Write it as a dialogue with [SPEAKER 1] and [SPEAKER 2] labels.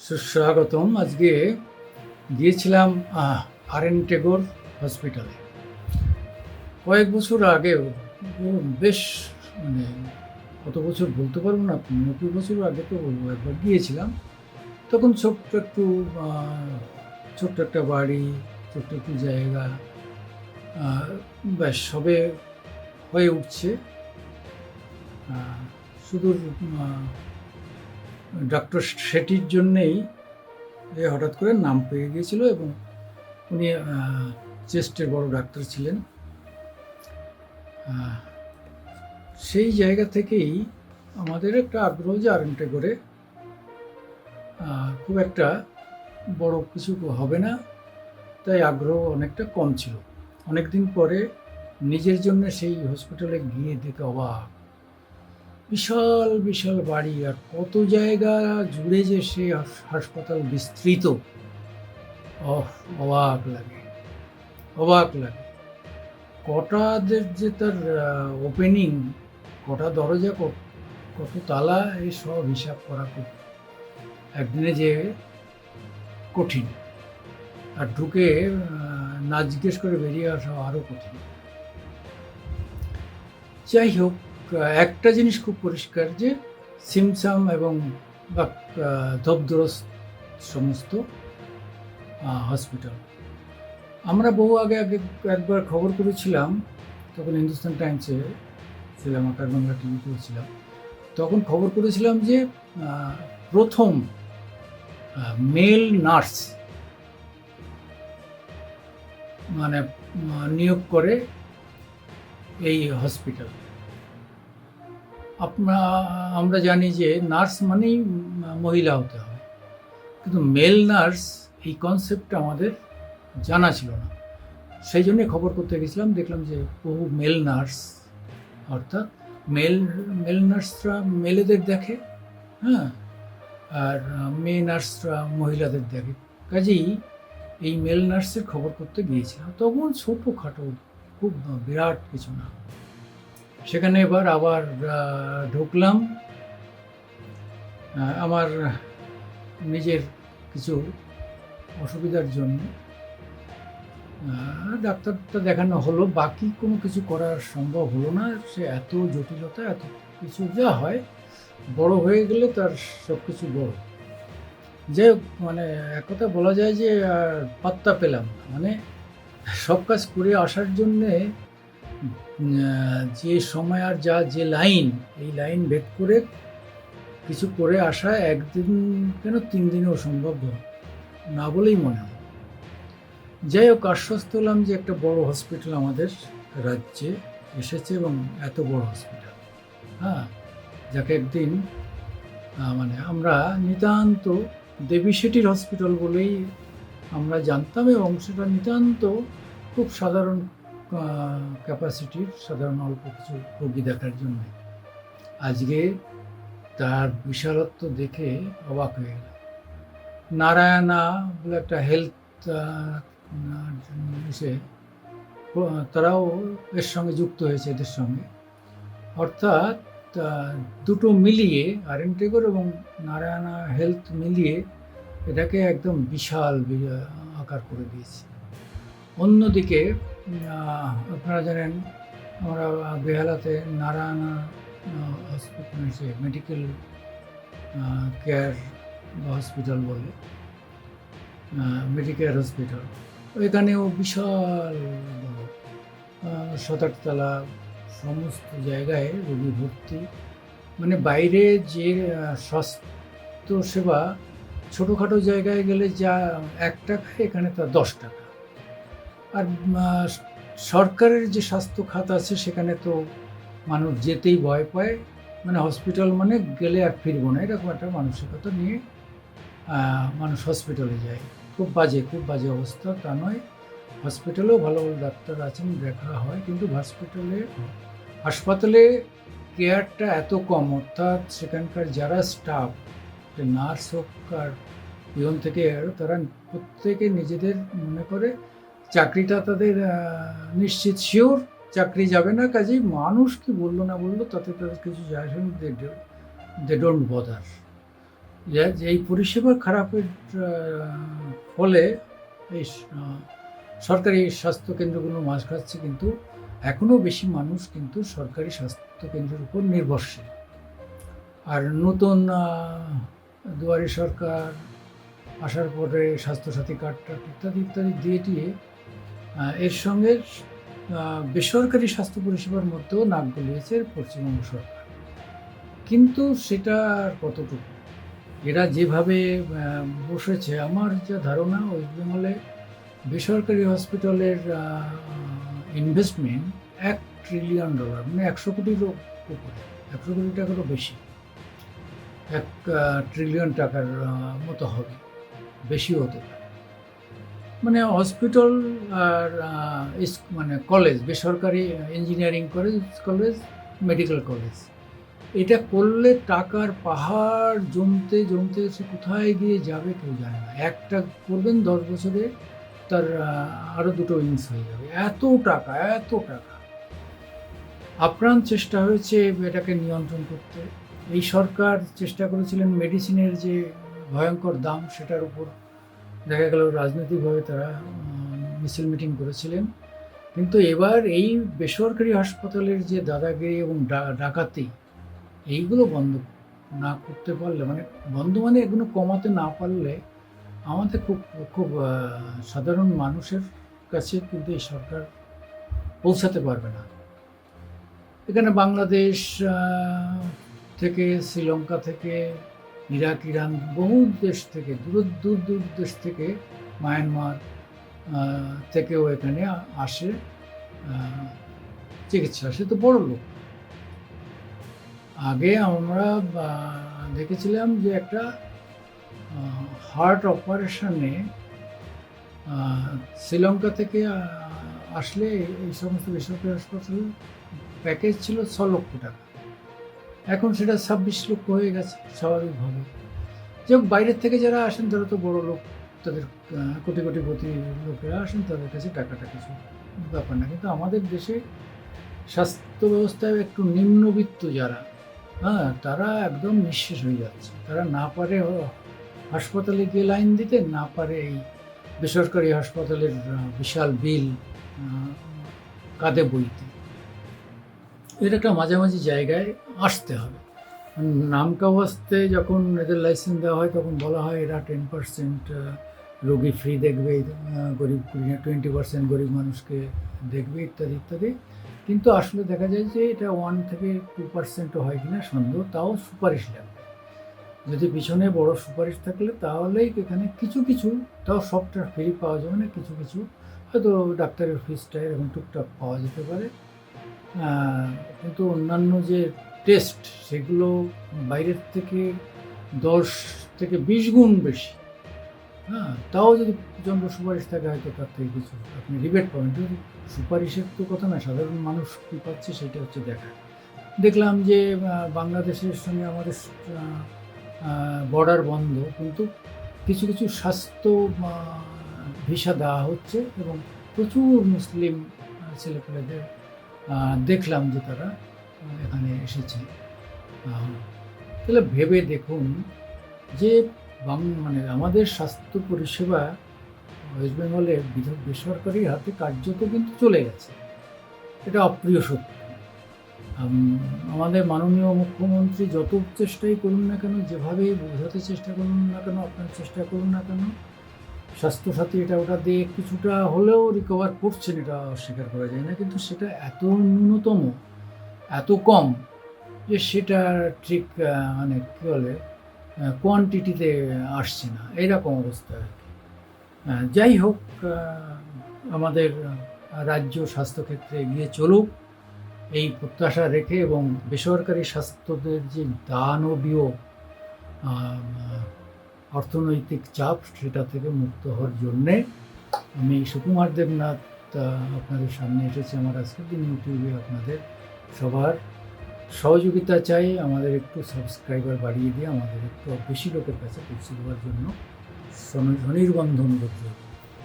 [SPEAKER 1] সুস্বাগতম। আজকে গিয়েছিলাম আর এন টেগোর হসপিটালে কয়েক বছর আগেও বেশ মানে কত বছর বলতে পারব না পনেরো বছর আগে তো একবার গিয়েছিলাম। তখন ছোট্ট একটু ছোট্ট একটা বাড়ি ছোট্ট একটু জায়গা ব্যাস সবে হয়ে উঠছে। আহ, ডক্টর শেটির জন্যেই এ হঠাৎ করে নাম পেয়ে গিয়েছিল এবং উনি চেস্টের বড় ডাক্তার ছিলেন। সেই জায়গা থেকেই আমাদের একটা আগ্রহ যে আরেকটা করে। খুব একটা বড় কিছু হবে না, তাই আগ্রহ অনেকটা কম ছিল। অনেকদিন পরে নিজের জন্য সেই হসপিটালে গিয়ে দেখে অবাক। বিশাল বিশাল বাড়ি আর কত জায়গা জুড়ে যে সে হাসপাতাল বিস্তৃত। অবাক লাগে অবাক লাগে। কটাদের যে তার ওপেনিং কটা দরজা, কত তালা, এই সব হিসাব করা খুব একদিনে যে কঠিন। আর ঢুকে না জিজ্ঞেস করে বেরিয়ে আসা আরও কঠিন। যাই হোক একটা জিনিস খুব পরিষ্কার যে সিমসাম এবং ধবধরস সমস্ত হসপিটাল আমরা বহু আগে আগে একবার খবর করেছিলাম, তখন হিন্দুস্তান টাইমসে ছিলাম আকার বাংলা টিভিতেও ছিলাম তখন খবর করেছিলাম যে প্রথম মেল নার্স মানে নিয়োগ করে এই হসপিটাল আপনা, আমরা জানি যে নার্স মানেই মহিলা হতে হয়। কিন্তু মেল নার্স এই কনসেপ্টটা আমাদের জানা ছিল না। সেই জন্যে খবর করতে গেছিলাম, দেখলাম যে বহু মেল নার্স, অর্থাৎ মেল মেল নার্সরা মেলেদের দেখে হ্যাঁ আর মেয়ে নার্সরা মহিলাদের দেখে। কাজেই এই মেল নার্সের খবর করতে গিয়েছিলাম। তখন ছোটোখাটো, খুব বিরাট কিছু না। সেখানে এবার আবার ঢুকলাম। আমার নিজের কিছু অসুবিধার জন্য। ডাক্তারটা দেখানো হলো। বাকি কোনো কিছু করা সম্ভব হলো না। সে এত জটিলতা, এত কিছু যা হয়, বড় হয়ে গেলে তার সব কিছু বড়। যাই হোক মানে এক কথা বলা যায় যে পাত্তা পেলাম মানে সব কাজ করে আসার জন্যে যে সময় আর যা যে লাইন, এই লাইন ভেদ করে কিছু করে আসা একদিন কেন তিন দিনেও সম্ভব না বলেই মনে হয়। যাই হোক, আশ্বস্ত হলাম যে একটা বড় হসপিটাল আমাদের রাজ্যে এসেছে এবং এত বড় হসপিটাল হ্যাঁ যাকে একদিন মানে আমরা নিতান্ত দেবী শেঠির হসপিটাল বলেই আমরা জানতাম এবং সেটা নিতান্ত খুব সাধারণ ক্যাপাসিটির সাধারণ অল্প কিছু রোগী দেখার জন্য। আজকে তার বিশালত্ব দেখে অবাক হয়ে গেল নারায়ণা বলে একটা হেলথ এসে, তারাও এর সঙ্গে যুক্ত হয়েছে এদের সঙ্গে। অর্থাৎ দুটো মিলিয়ে আর টেগর এবং নারায়ণা হেলথ মিলিয়ে এটাকে একদম বিশাল আকার করে দিয়েছে। অন্যদিকে আপনারা জানেন আমরা বেহালাতে Narayana hospital medical care hospital বলে মেডিকেয়ার হসপিটাল এখানেও বিশাল বড় সাত আটতলা সমস্ত জায়গায় রোগী ভর্তি। মানে বাইরে যে আহ, স্বাস্থ্য সেবা ছোটোখাটো জায়গায় গেলে যা এক টাকা এখানে তা দশ টাকা। আর সরকারের যে স্বাস্থ্য খাত আছে সেখানে তো মানুষ যেতেই ভয় পায়। মানে হসপিটাল মানে গেলে আর ফিরবো না, এরকম একটা মানসিকতা নিয়ে মানুষ হসপিটালে যায়। খুব বাজে খুব বাজে অবস্থা, তা নয়। হসপিটালেও ভালো ভালো ডাক্তার আছেন, দেখা হয়, কিন্তু হসপিটালে হাসপাতালে কেয়ারটা এত কম, অর্থাৎ সেখানকার যারা স্টাফ নার্স হোক আর পিয়ন থেকে তারা প্রত্যেকে নিজেদের মনে করে চাকরিটা তাদের নিশ্চিত শিওর চাকরি যাবে না কাজেই মানুষ কি বলল না বলল তাতে তাদের কিছু যায় আসে দে ডোন্ট বদার যে এই পরিষেবা খারাপের ফলে এই সরকারি স্বাস্থ্য কেন্দ্রগুলো মাছ খাচ্ছে কিন্তু এখনও বেশি মানুষ কিন্তু সরকারি স্বাস্থ্য কেন্দ্রের উপর নির্ভরশীল। আর নতুন দুয়ারি সরকার আসার পরে স্বাস্থ্যসাথী কার্ড টার্ড ইত্যাদি ইত্যাদি দিয়ে আহ, এর সঙ্গে বেসরকারি স্বাস্থ্য পরিষেবার মধ্যেও নাক গলিয়েছে পশ্চিমবঙ্গ সরকার। কিন্তু সেটা কতটুকু? এরা যেভাবে বসেছে, আমার যা ধারণা, ওয়েস্ট বেঙ্গলে বেসরকারি হসপিটালের ইনভেস্টমেন্ট এক ট্রিলিয়ন ডলার মানে একশো কোটির উপরে, একশো কোটি টাকারও বেশি। এক ট্রিলিয়ন টাকার মতো হবে বেশি হতে পারে। মানে হসপিটাল আর মানে কলেজ বেসরকারি engineering college college medical college এটা করলে টাকার পাহাড় জমতে জমতে সে কোথায় গিয়ে যাবে কেউ জানে না। একটা করবেন দশ বছরে, তার আরও দুটো উইংস হয়ে যাবে। এত টাকা এত টাকা। আপ্রাণ চেষ্টা হয়েছে এটাকে নিয়ন্ত্রণ করতে। এই সরকার চেষ্টা করেছিলেন মেডিসিনের যে ভয়ঙ্কর দাম, সেটার উপর দেখা গেল রাজনৈতিকভাবে তারা মিছিল মিটিং করেছিলেন। কিন্তু এবার এই বেসরকারি হাসপাতালের যে দাদাগিরি এবং ডাকাতি, এইগুলো বন্ধ না করতে পারলে মানে বন্ধ মানে এগুলো কমাতে না পারলে আমাদের খুব খুব সাধারণ মানুষের কাছে কিন্তু এই সরকার পৌঁছাতে পারবে না। এখানে বাংলাদেশ থেকে, শ্রীলঙ্কা থেকে ইরাক ইরান বহু দেশ থেকে দূর দূর দূর দেশ থেকে মায়ানমার থেকেও এখানে আসে চিকিৎসা সে তো বড় লোক। আগে আমরা দেখেছিলাম যে একটা হার্ট অপারেশনে শ্রীলঙ্কা থেকে আসলে এই সমস্ত বেসরকারি হাসপাতাল প্যাকেজ ছিল ছ লক্ষ টাকা। এখন সেটা ছাব্বিশ লক্ষ হয়ে গেছে স্বাভাবিকভাবে যে বাইরের থেকে যারা আসেন তারা তো বড় লোক তাদের আহ, কোটি কোটিপতি লোকেরা আসেন তাদের কাছে টাকাটা কিছু ব্যাপার না। কিন্তু আমাদের দেশে স্বাস্থ্য ব্যবস্থায় একটু নিম্নবিত্ত যারা হ্যাঁ তারা একদম নিঃশেষ হয়ে যাচ্ছে। তারা না পারে হাসপাতালে গিয়ে লাইন দিতে না পারে এই বেসরকারি হাসপাতালের বিশাল বিল কাঁধে বইতে। এর একটা মাঝামাঝি জায়গায় আসতে হবে। নামকা অবস্থায় যখন এদের লাইসেন্স দেওয়া হয়, তখন বলা হয় এরা টেন পার্সেন্ট রোগী ফ্রি দেখবে গরিব টোয়েন্টি পার্সেন্ট গরিব মানুষকে দেখবে, ইত্যাদি ইত্যাদি। কিন্তু আসলে দেখা যায় যে এটা ওয়ান থেকে টু পার্সেন্টও হয় কিনা সন্দেহ, তাও সুপারিশ লাগবে। যদি পিছনে বড় সুপারিশ থাকলে তাহলেই এখানে কিছু কিছু, তাও সবটা ফ্রি পাওয়া যাবে না, কিছু কিছু। হয়তো ডাক্তারের ফিসটা এরকম টুকটাক পাওয়া যেতে পারে। কিন্তু অন্যান্য যে টেস্ট সেগুলো বাইরের থেকে দশ থেকে বিশ গুণ বেশি। হ্যাঁ তাও যদি জন্ম সুপারিশ থাকে, হয়তো তার থেকে কিছু আপনি রিবেট পাবেন। কিন্তু সুপারিশের তো কথা না সাধারণ মানুষ কী পাচ্ছে সেটা হচ্ছে দেখা। দেখলাম যে বাংলাদেশের সঙ্গে আমাদের বর্ডার বন্ধ, কিন্তু কিছু কিছু স্বাস্থ্য ভিসা দেওয়া হচ্ছে এবং প্রচুর মুসলিম ছেলেপেলেদের দেখলাম যে তারা এখানে এসেছে। তাহলে ভেবে দেখুন যে মানে আমাদের স্বাস্থ্য পরিষেবা ওয়েস্ট বেঙ্গলে বেসরকারি হাতে কার্যত কিন্তু চলে গেছে। এটা অপ্রিয় সত্য। আমাদের মাননীয় মুখ্যমন্ত্রী যত চেষ্টাই করুন না কেন, যেভাবেই বোঝাতে চেষ্টা করুন না কেন, আপনার চেষ্টা করুন না কেন স্বাস্থ্যসাথী এটা ওটা দিয়ে কিছুটা হলেও রিকভার করছেন এটা অস্বীকার করা যায় না কিন্তু সেটা এত ন্যূনতম এত কম যে সেটা ঠিক মানে কী বলে কোয়ান্টিটিতে আসছে না। এরকম অবস্থা আর কি। যাই হোক আমাদের রাজ্য স্বাস্থ্যক্ষেত্রে এগিয়ে চলুক। এই প্রত্যাশা রেখে এবং বেসরকারি স্বাস্থ্যদের যে দানবীয় আহ, অর্থনৈতিক চাপ সেটা থেকে মুক্ত হওয়ার জন্যে আমি সুকুমার দেবনাথ আপনাদের সামনে এসেছি আমার আজকে ইউটিউবে আপনাদের সবার সহযোগিতা চাই, আমাদের একটু সাবস্ক্রাইবার বাড়িয়ে দিয়ে আমাদের একটু বেশি লোকের কাছে পৌঁছে দেওয়ার জন্য স্বনির্বন্ধ অনুরোধ রইল।